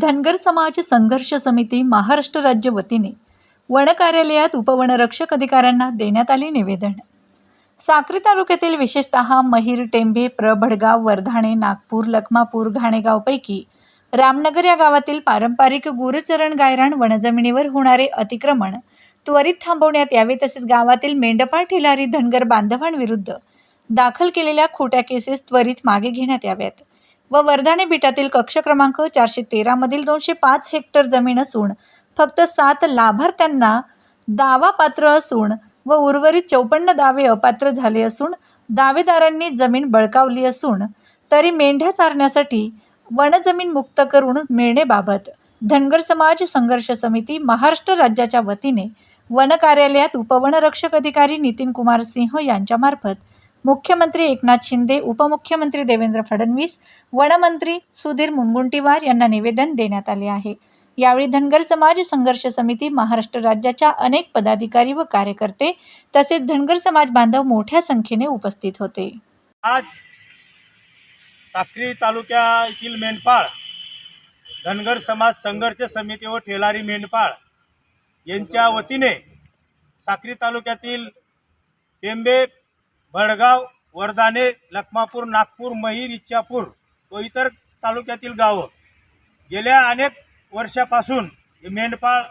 धनगर समाज संघर्ष समिती महाराष्ट्र राज्य वतीने वन कार्यालयात उपवनरक्षक अधिकाऱ्यांना देण्यात आले निवेदन. साक्री तालुक्यातील विशेषतः महिर टेंभे प्रभडगाव वर्धाणे नागपूर लखमापूर घाणेगावपैकी रामनगर या गावातील पारंपरिक गुरचरण गायरान वनजमिनीवर होणारे अतिक्रमण त्वरित थांबवण्यात यावे तसेच गावातील मेंढपाळ ठेलारी धनगर बांधवांविरुद्ध दाखल केलेल्या खोट्या केसेस त्वरित मागे घेण्यात याव्यात. व वर्धाने बिटातील कक्ष क्रमांक चारशे तेरामधील दोनशे पाच हेक्टर जमीन असून फक्त सात लाभार्थ्यांना दावा पात्र असून व उर्वरित चौपन्न दावे अपात्र झाले असून दावेदारांनी जमीन बळकावली असून तरी मेंढ्या चारण्यासाठी वनजमीन मुक्त करून मिळणेबाबत धनगर समाज संघर्ष समिती महाराष्ट्र राज्याच्या वतीने वन कार्यालयात उपवनरक्षक अधिकारी नितीन कुमार सिंह यांच्यामार्फत मुख्यमंत्री एकनाथ शिंदे उपमुख्यमंत्री देवेंद्र फडणवीस वनमंत्री सुधीर मुनगुंटीवार यांना निवेदन देण्यात आले आहे. यावेळी धनगर समाज संघर्ष समिती महाराष्ट्र राज्याच्या अनेक पदाधिकारी व कार्यकर्ते तसेच धनगर समाज बांधव मोठ्या संख्येने उपस्थित होते. आज साक्री तालुक्यातील मेंढपाळ धनगर समाज संघर्ष समिती व ठेलारी मेंढपाळ यांच्या वतीने साक्री तालुक्यातील टेंबे भडगाव वर्धाने लखमापूर नागपूर महिर इच्छापूर व इतर तालुक्यातील गावं. गेल्या अनेक वर्षापासून हे मेंढपाळ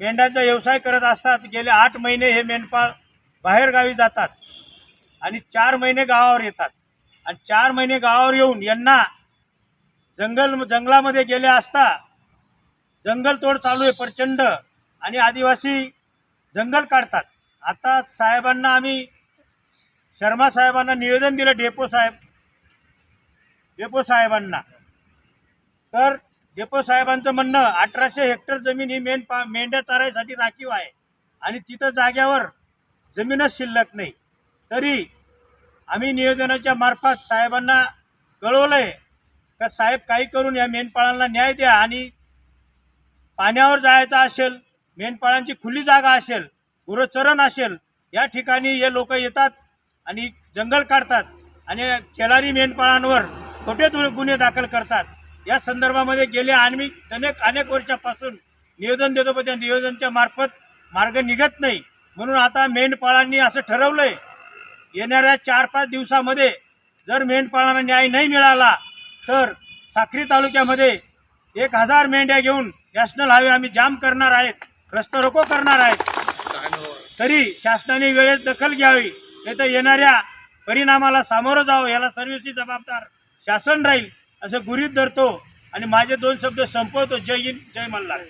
मेंढ्यांचा व्यवसाय करत असतात. गेले आठ महिने हे मेंढपाळ बाहेरगावी जातात आणि चार महिने गावावर येतात. आणि चार महिने गावावर येऊन यांना जंगल जंगलामध्ये गेले असता जंगलतोड चालू आहे प्रचंड. आणि आदिवासी जंगल काढतात. आता साहेबांना आम्ही शर्मा साहेबांना निवेदन दिलं डेपो साहेब. डेपो साहेबांना. तर डेपो साहेबांचं म्हणणं अठराशे हेक्टर जमीन ही मेन पा मेंढ्या चारायसाठी राखीव आहे. आणि तिथं जाग्यावर जमीनच शिल्लक नाही. तरी आम्ही निवेदनाच्या मार्फत साहेबांना कळवलं आहे का साहेब काही करून या मेंढपाळांना न्याय द्या आणि पाण्यावर जायचं असेल मेंढपाळांची खुली जागा असेल गुरचरण असेल या ठिकाणी हे लोक येतात. आणि जंगल काढतात आणि खेळारी मेंढपाळांवर खोटे गुन्हे दाखल करतात. या संदर्भामध्ये गेले आणि अनेक अनेक वर्षापासून निवेदन देतो पण त्या निवेदनच्या मार्फत मार्ग निघत नाही. म्हणून आता मेंढपाळांनी असं ठरवलंय येणाऱ्या चार पाच दिवसामध्ये जर मेंढपाळांना न्याय नाही मिळाला तर साक्री तालुक्यामध्ये एक हजार मेंढ्या घेऊन नॅशनल हायवे आम्ही जाम करणार आहेत रस्ता रोको करणार आहेत. तरी शासनाने वेळेत दखल घ्यावी. नाही तर येणाऱ्या परिणामाला सामोरं जावं याला सर्वस्वी जबाबदार शासन राहील असं गुरीत धरतो आणि माझे दोन शब्द संपवतो. जय हिंद जय मल्हार.